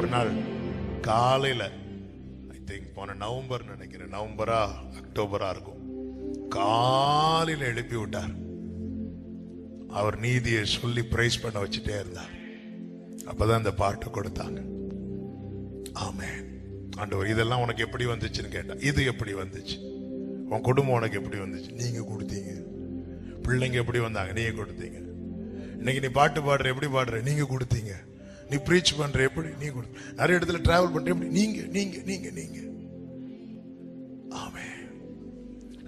ஒரு நாள் காலையில் ஐ திங்க் போன நவம்பர் நினைக்கிறேன் நவம்பரா அக்டோபரா இருக்கும். காலையில் எழுப்பி விட்டார். அவர் நீதியை சொல்லி பிரைஸ் பண்ண வச்சுட்டே இருந்தார். அப்பதான் இந்த பாட்டை கொடுத்தாங்க. ஆமே ஆண்டவர் இதெல்லாம் உனக்கு எப்படி வந்துச்சுன்னு கேட்டா இது எப்படி வந்துச்சு? உன் குடும்பம் உனக்கு எப்படி வந்துச்சு? நீங்க கொடுத்தீங்க. பிள்ளைங்க எப்படி வந்தாங்க? நீங்க கொடுத்தீங்க. இன்னைக்கு நீ பாட்டு பாடுற எப்படி பாடுற? நீங்க கொடுத்தீங்க. நீ ப்ரீச் பண்ற எப்படி? நீ கொடு. நிறைய இடத்துல டிராவல் பண்ற எப்படி? நீங்க நீங்க நீங்க நீங்க. ஆமே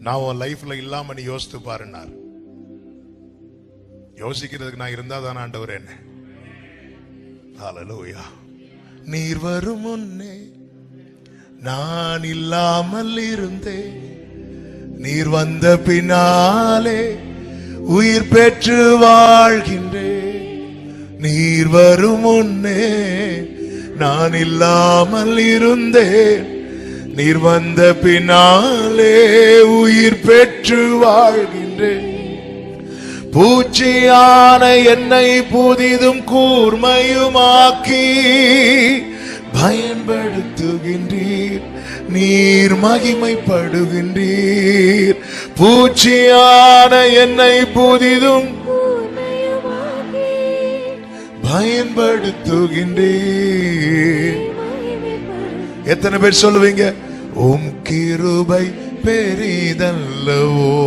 நான் உன் லைஃப்ல இல்லாம நீ யோசித்து பாருன்னார் யோசிக்கிறதுக்கு நான் இருந்தா தானே ஆண்டவர் என்ன. ஹalleluya நீர் வரும் முன்னே நான் இல்லாமல் இருந்தேன். நீர் வந்த பின்னாலே உயிர் பெற்று வாழ்கின்றேன். நீர் வரும் முன்னே நான் இல்லாமல் இருந்தேன். நீர் வந்த பின்னாலே உயிர் பெற்று வாழ்கின்றேன். பூச்சியான என்னை புதிதும் கூர்மையுமாக்கி பயன்படுத்துகின்றீர். நீர் மகிமைப்படுகின்றீர். பூச்சியான என்னை புதிதும் பயன்படுத்துகின்றேன். எத்தனை பேர் சொல்லுவீங்க? உம் கிருபை பெரிதல்லவோ.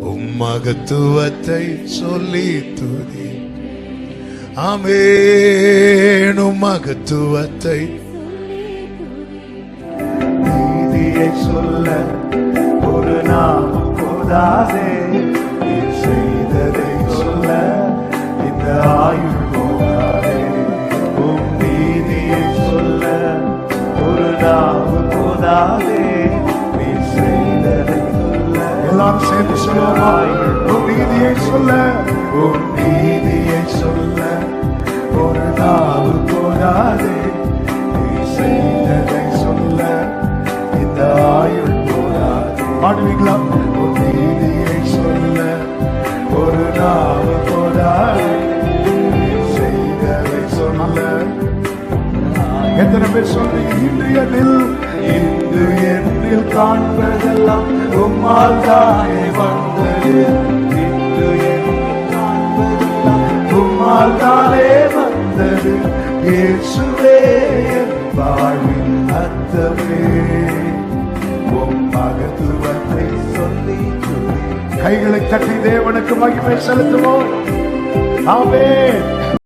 உம் மகத்துவத்தை சொல்லி துதி. ஆமேன். மகத்துவத்தை. சொல்ல ஒரு நாமம் போதாதே. எல்லாரும் சேர்ந்து சொல்லுவோமா உன் நீதியை சொல்ல. உன் நீதியை சொல்ல. ஒரு நாவு போதாதே நீ செய்ததை சொல்ல. இந்த ஆயுள் போதாதே பாடுவீங்களா? உன் நீதியை சொல்ல. எத்தனை பேர் சொல்றீங்க இன்று எனில் இன்று என்னில் காண்பதெல்லாம் உம்மால் தானே வந்தது. இன்று காண்பதெல்லாம் உம்மால் தானே வந்தது. இயேசுவே என் வாழ்வின் அர்த்தமே. உம் மகத்துவத்தை சொல்லி கைகளை தட்டி தேவனுக்கு மகிமை செலுத்துவோம். ஆமே